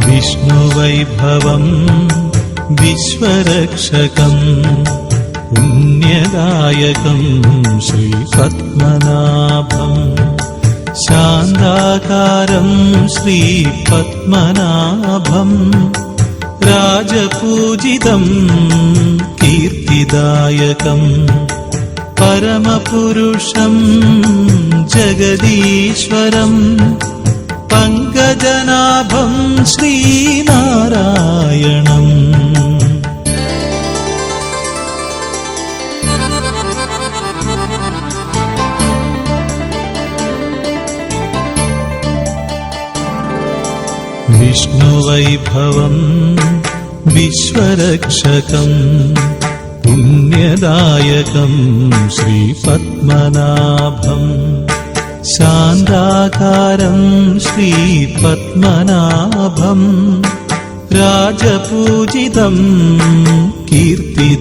വിഷ്ണുവൈഭവം വിശ്വരക്ഷകം പുണ്യദായകം ശ്രീ പത്മനാഭം ശാന്താകാരം ശ്രീ പത്മനാഭം രാജപൂജിതം കീർത്തിദായകം പരമപുരുഷം ജഗദീശ്വരം पङ्कजनाभं श्रीनारायणम्। विष्णुवैभवम् विश्वरक्षकम् पुण्यदायकम् श्रीपद्मनाभम् ശാന്താകാരം ശ്രീ പത്മനാഭം രാജപൂജിതം കീർത്തിദായകം.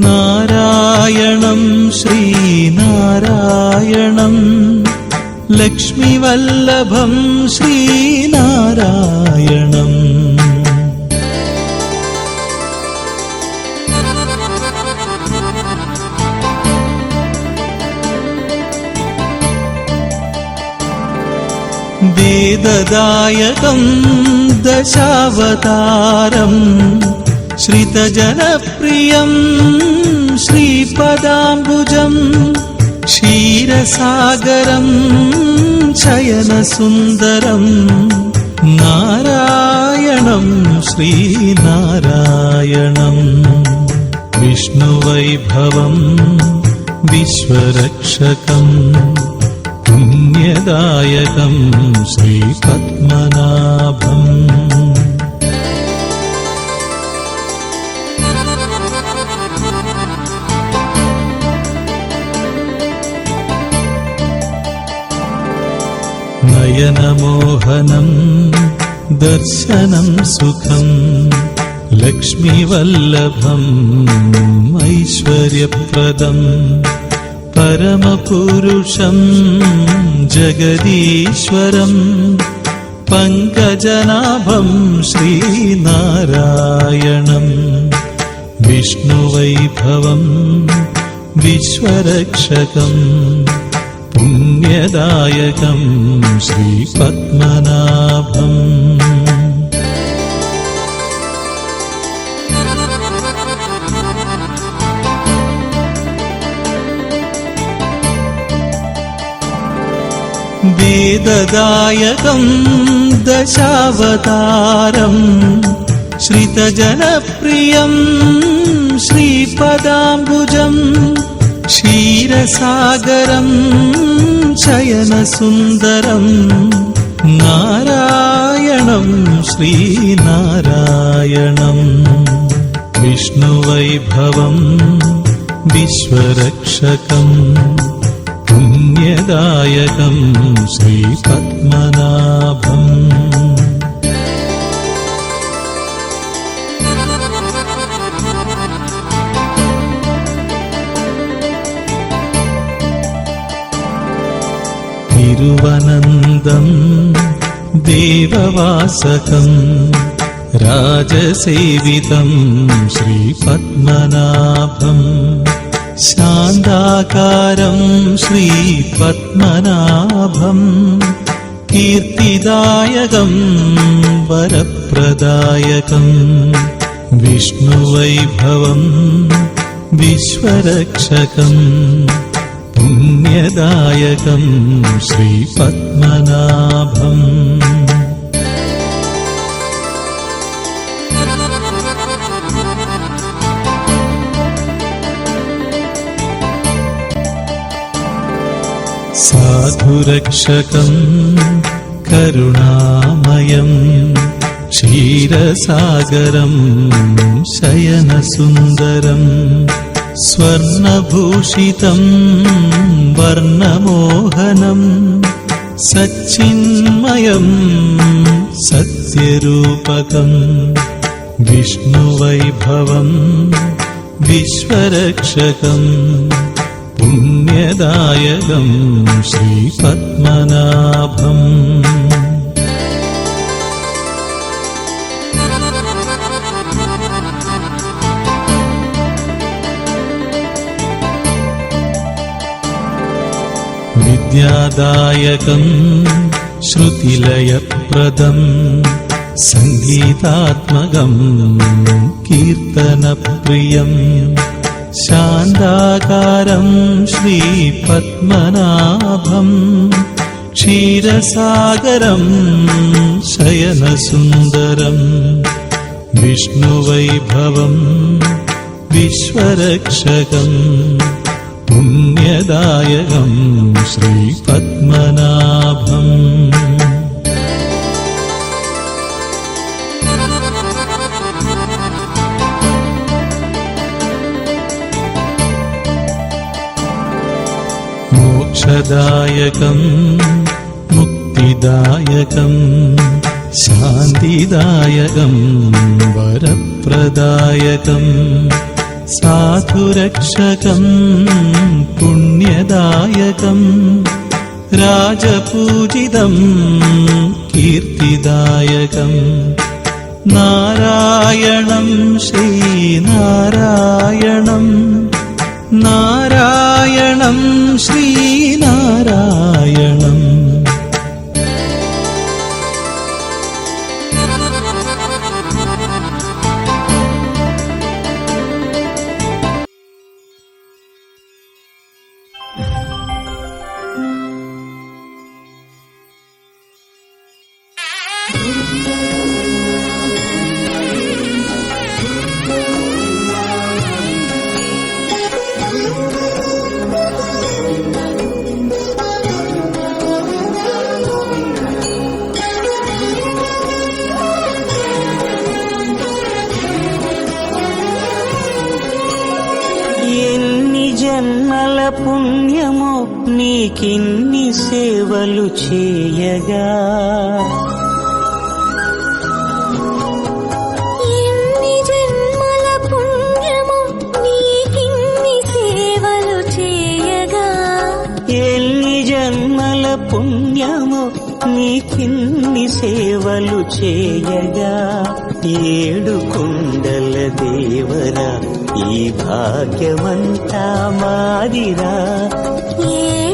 നാരായണം ശ്രീനാരായണം. ലക്ഷ്മിവല്ലഭം ശ്രീനാരായണം. वेददायकम् दशावतारम् श्रितजनप्रियम् श्रीपदाम्बुजम् क्षीरसागरम् शयन सुन्दरम् नारायणम् श्रीनारायणम् विष्णुवैभवम् विश्वरक्षकम् പുണ്യദായകം ശ്രീ പത്മനാഭം. നയനമോഹനം ദർശനം സുഖം ലക്ഷ്മിവല്ലഭം ഐശ്വര്യപ്രദം. परमपुरुषम् जगदीश्वरम् पङ्कजनाभम् श्रीनारायणम् विष्णुवैभवम् विश्वरक्षकम् पुण्यदायकम् श्रीपद्मनाभम् वेददायकम् दशावतारम् श्रितजनप्रियम् श्रीपदाम्बुजम् क्षीरसागरम् शयनसुन्दरम् नारायणम् श्रीनारायणम् विष्णुवैभवम् विश्वरक्षकम् यकं श्रीपद्मनाभम् तिरुवनन्दं देववासकम् राजसेवितं श्रीपद्मनाभम् शान्ताकारम् श्रीपद्मनाभम् कीर्तिदायकम् वरप्रदायकम् विष्णुवैभवम् विश्वरक्षकम् पुण्यदायकम् श्रीपद्मनाभम् साधुरक्षकम् करुणामयम् क्षीरसागरम् शयनसुन्दरम् स्वर्णभूषितम् वर्णमोहनम् सच्चिन्मयम् सत्यरूपकम् विष्णुवैभवम् विश्वरक्षकम् പുണ്യദായകം ശ്രീപത്മനാഭം വിദ്യാദായകം ശ്രുതിലയപ്രദം സംഗീതാത്മകം കീർത്തനപ്രിയം. शान्दाकारं श्रीपद्मनाभम् क्षीरसागरं शयनसुन्दरम् विष्णुवैभवं विश्वरक्षकम् पुण्यदायकं श्रीपद्मनाभम्। സുഖദായകം മുക്തിദായകം ശാന്തിദായകം വരപ്രദായകം സാധുരക്ഷകം പുണ്യദായകം രാജപൂജിതം കീർത്തിദായകം നാരായണം ശ്രീനാരായണം. നാരായണം ശ്രീനാരായണം. పుణ్యమో నీకిన్ని సేవలు చేయగా. ఎన్ని జన్మల పుణ్యము నీకిన్ని సేవలు చేయగా. ఎన్ని జన్మల పుణ్యమో నీకిన్ని సేవలు చేయగా. ఏడు కుండల దేవరా ఈ భాగ్యమంతా మాదిరా. ఏ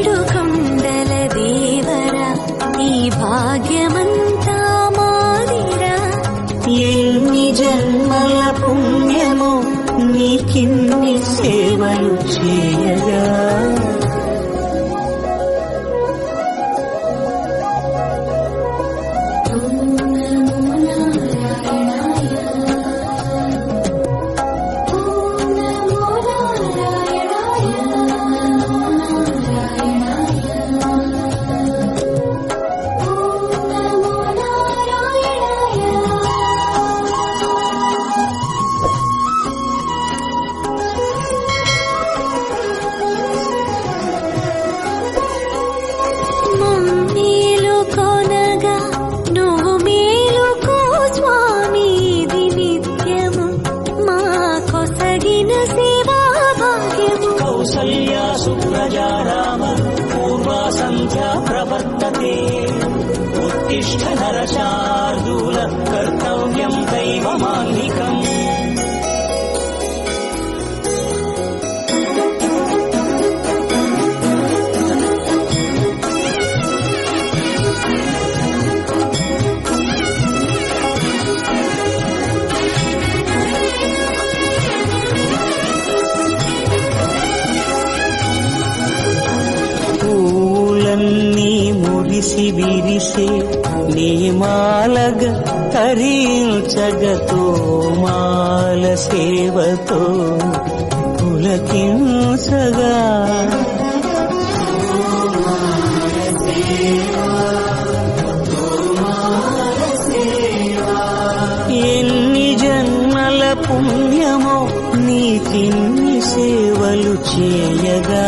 राम पूर्वा सन्ध्या प्रवर्तते। उत्तिष्ठ नरशार्दूलः कर्तव्य మురిసి విరిసే నీమాలగ తరించగతో మాల సేవతో పులకించగా. ఎన్ని జన్మల పుణ్యమో నీ నీకిన్ని సేవలు చేయగా.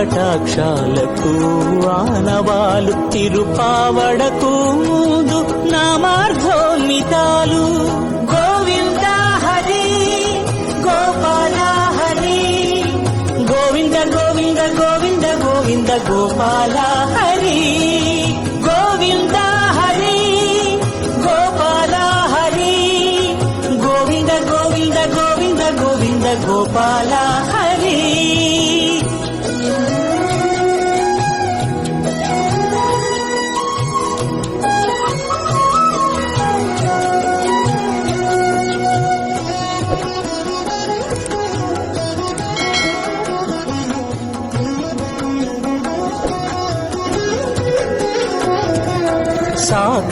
కటాక్షాలకు ఆనవాలు తిరుపావడకు ముందు నా నామార్థోన్మితాలు గోవింద హరి గోపాల హరి. గోవింద గోవింద గోవింద గోవింద గోపాల హరి. గోవింద హరి గోపాల హరి. గోవింద గోవింద గోవింద గోవింద గోపాల హరి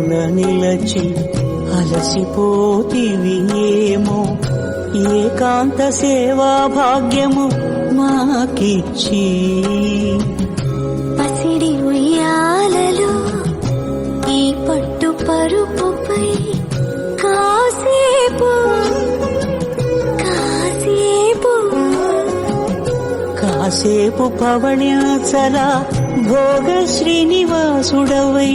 కనికరమున నిలచి అలసిపోతివి ఏమో. ఏకాంత సేవా భాగ్యము మాకిచ్చి. పసిడి ఉయ్యాలలో ఈ పట్టు పరుపుపై కాసేపు కాసేపు. కాసేపు పవణ్యాచల భోగ శ్రీనివాసుడవై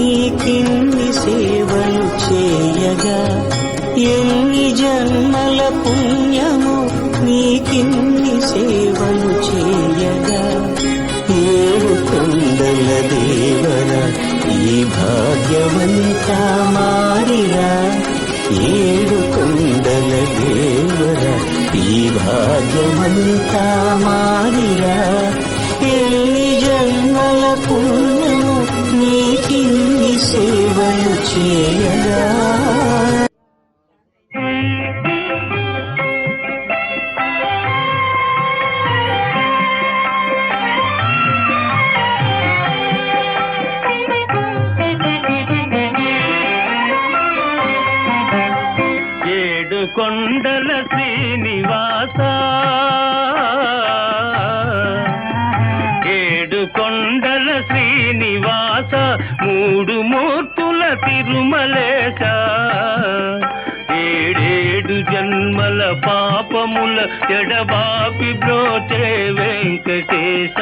నీకిన్ని సేవలు చేయగా ఎన్ని జన్మల పుణ్యము నీకిన్ని సేవలు చేయగా. ఏడు కొండల దేవర ఈ భాగ్యవంతా మారిరా. ఏడు కొండల దేవర ఈ భాగ్యమంతా మారిరా. చేయగా కొండల శ్రీనివాస. ఏడు కొండల శ్రీనివాస మూడు మూర్తుల తిరుమలేశ ఏడేడు జన్మల పాపముల ఎడబాపి బ్రోచే వెంకటేశ.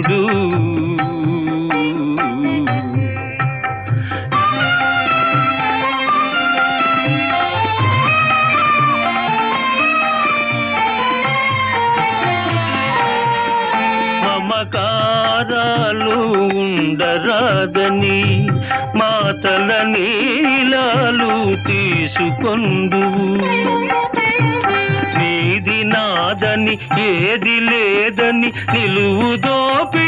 చూడు మమకారాలు ఉండరాదని మాతల నీలాలు తీసుకొందువు. ఏది లేదని నిలువుదోపి